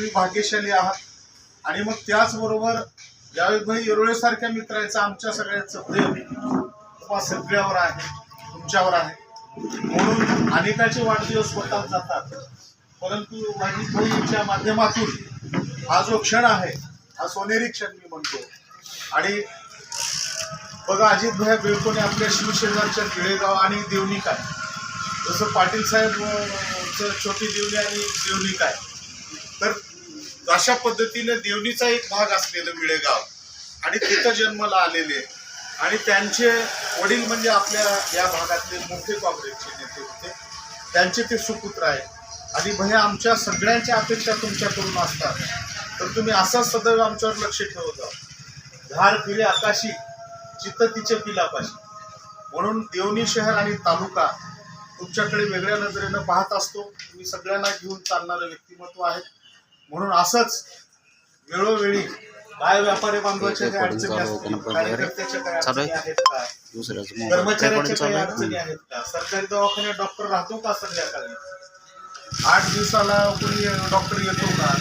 तुम्ही भाग्यशाली आहात. आणि मग त्याचबरोबर जावेदभाई येरोळे सारख्या मित्राचं आमच्या सगळ्यांचं प्रेम तुम्हा सगळ्यावर आहे तुमच्यावर आहे. म्हणून अनेकाचे वाढदिवस होतात जातात. परंतु वाणीभाईच्या माध्यमातून हा जो क्षण आहे हा सोनेरी क्षण मी म्हणतो. आणि बघा अजित भाई बिळकोने आपल्या शिवशेजारच्या गिळेगाव आणि देवणी काय? जसं पाटील साहेब चं छोटी देवणी आणि देवणी काय? तर अशा पद्धतीने देवणीचा एक भाग असलेलं विळेगाव आणि तिथं जन्माला आलेले. आणि त्यांचे वडील म्हणजे आपल्या या भागातले मोठे काँग्रेसचे नेते होते. त्यांचे ते सुपुत्र आहेत. आणि भैया आमच्या सगळ्यांच्या अपेक्षा तुमच्याकडून असतात. तर तुम्ही असंच सदैव आमच्यावर लक्ष ठेवत आहोत. धार फिरे आकाशी चित्त तिचे पिलापाशी. म्हणून देवणी शहर आणि तालुका तुमच्याकडे वेगळ्या नजरेनं पाहत असतो. तुम्ही सगळ्यांना घेऊन चालणारं व्यक्तिमत्व आहे. म्हणून असंच वेळोवेळी काय व्यापारी बांधवाच्या काही अडचणी असतील कार्यकर्त्याच्या काही अडचणी आहे? आहेत का? कर्मचाऱ्याच्या काही अडचणी आहेत सरकारी दवाखान्यात डॉक्टर राहतो का संध्याकाळी? आठ दिवसाला कोणी डॉक्टर येतो का?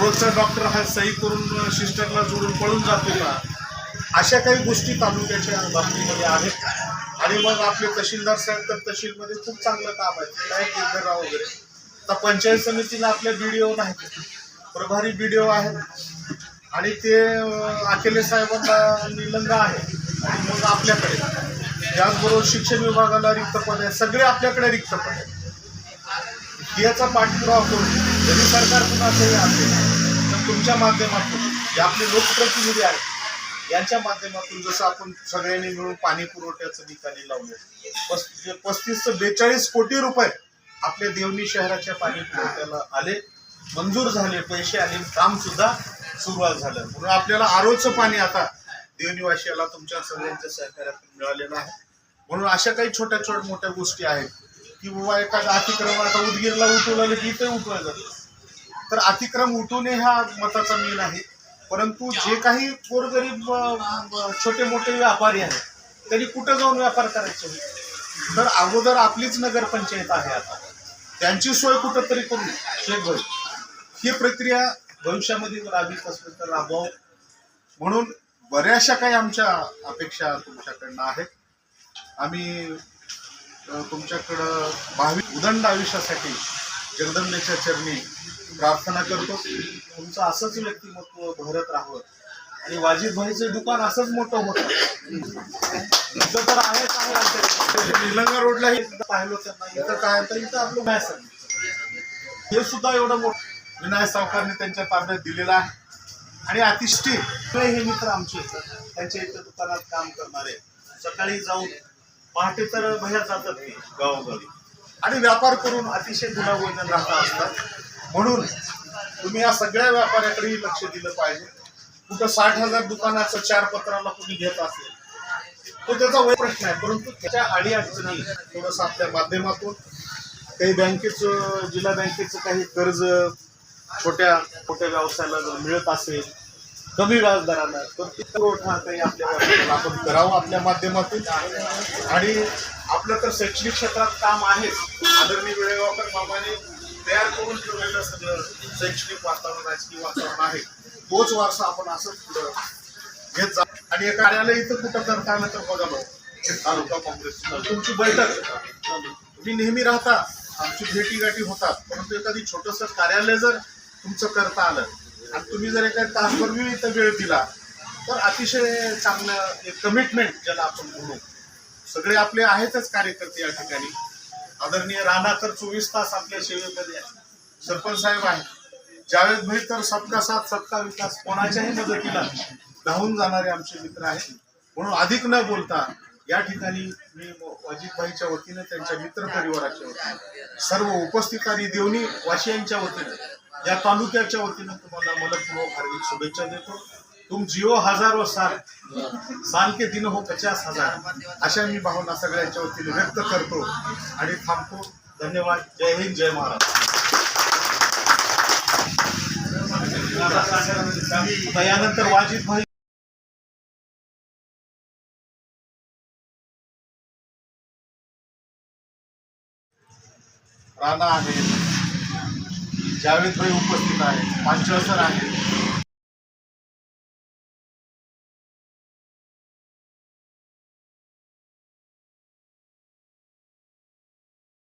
रोजचा डॉक्टर हा सही करून सिस्टरला जोडून पळून जातो का? अशा काही गोष्टी तालुक्याच्या बाबतीमध्ये आहेत आणि मग आपले तहसीलदार साहेब तर तहसीलमध्ये खूप चांगलं काम आहे. काय गिरधरराव वगैरे? आता पंचायत समितीला आपल्या बीडीओ नाहीत प्रभारी बी डी ओ आहेत आणि ते अखिलेश अखिले साहेबांना निलंग आहे. आणि मग आपल्याकडे. त्याचबरोबर शिक्षण विभागाला रिक्त पद आहे. सगळे आपल्याकडे रिक्त पद आहेत. याचा पाठपुरावा करून जरी सरकार कुणाचंही असेल तर तुमच्या माध्यमातून जे आपले लोकप्रतिनिधी आहेत यांच्या माध्यमातून जसं आपण सगळ्यांनी मिळून पाणी पुरवठ्याचं निकाली लावले पस पस्तीस ते बेचाळीस कोटी रुपये आपल्या देवणी शहराच्या पाणी पुरवठ्याला आले मंजूर झाले पैसे आले काम सुद्धा सुरुवात झालं. म्हणून आपल्याला आरोचं पाणी आता देवनिवासीला तुमच्या सगळ्यांच्या सहकार्यातून मिळालेलं आहे. म्हणून अशा काही छोट्या छोट्या मोठ्या गोष्टी आहेत की बाबा एखादा अतिक्रम आता उदगीरला उठवलं की इथे उठवलं जातं. तर अतिक्रम उठवणे हा मताचा मेन आहे. परंतु जे काही गोरगरीब छोटे मोठे व्यापारी आहेत त्यांनी कुठं जाऊन व्यापार करायचे? तर अगोदर आपलीच नगरपंचायत आहे आता. त्यांची सोय कुठंतरी करून करू ही प्रक्रिया भविष्यामध्ये राबवीत असेल तर राबवावं. म्हणून बऱ्याचशा काही आमच्या अपेक्षा तुमच्याकडनं आहेत. आम्ही तुमच्याकडं भावी उदंड आयुष्यासाठी जगदंबेच्या चरणी प्रार्थना करतो. तुमचं असंच व्यक्तिमत्व भरत राहावं. आणि वाजिद भाईचं दुकान असंच मोठं होतं. इथं तर आहेच आहे निलंगा रोडला हे पाहिलं त्यांना इथं काय तर इथं आपलं मॅस हे सुद्धा एवढं मोठं विनायक सावकारने त्यांच्या ताब्यात दिलेला आहे. आणि अतिष्ठित हे मित्र आमचे त्यांच्या इथं दुकानात काम करणारे. सकाळी जाऊन पहाटे तर भया जातात ते गावोगावी. आणि व्यापार करून अतिशय गुणागोविंदन राहता असतात. म्हणून तुम्ही या सगळ्या व्यापाऱ्याकडेही लक्ष दिलं पाहिजे. कुठं साठ हजार दुकानाचं चार पत्राला कोणी घेत असेल तो त्याचा वय प्रश्न आहे. परंतु त्याच्या अडी अडचणी थोडंसं आपल्या माध्यमातून काही बँकेचं जिल्हा बँकेचं काही कर्ज छोट्या मोठ्या व्यवसायाला जर मिळत असेल कमी व्याजदराला तर ते पुरवठा काही आपल्या व्यवसायाला आपण करावं आपल्या माध्यमातून. आणि आपलं तर शैक्षणिक क्षेत्रात काम आहेच. आदरणीय वेळेवाकर मामाने तयार करून ठेवलेलं सगळं शैक्षणिक वातावरण राजकीय वातावरण आहे. तोच वारसा आपण असंच पुढं घेत जा आणि हे कार्यालय इथं कुठं करता आलं तर बघा बघ तालुका काँग्रेस. तुमची बैठक. तुम्ही नेहमी राहता. आमची भेटी गाठी होतात. परंतु एखादी छोटस कार्यालय जर तुमचं करता आलं. आणि तुम्ही जर एका तासभर विविध इथं वेळ दिला तर अतिशय चांगलं एक कमिटमेंट ज्याला आपण म्हणू. सगळे आपले आहेतच कार्यकर्ते या ठिकाणी. आदरणीय राणा तर चोवीस तास आपल्या सेवेमध्ये सरपंच साहेब आहेत. जावेद भाई तर सबका साथ सबका विकास कोणाच्याही मदतीला धावून जाणारे आमचे मित्र आहेत. म्हणून अधिक न बोलता या ठिकाणी मी अजितभाईच्या वतीनं वतीने त्यांच्या मित्र परिवाराच्या वतीनं सर्व उपस्थित आणि देवणी वाशियांच्या वतीने या तालुक्याच्या वतीने तुम्हाला मनपूर्वक हार्दिक शुभेच्छा देतो. तुम जिओ हजारो साल. साल के दिन हो पचास हजार. अशा मी भावना सगळ्यांच्या वतीने व्यक्त करतो आणि थांबतो. धन्यवाद. जय हिंद जय महाराज यानंतर वाजिद भाई. राणा यावेळी थोडे उपस्थित आहेत पांचळ सर आहेत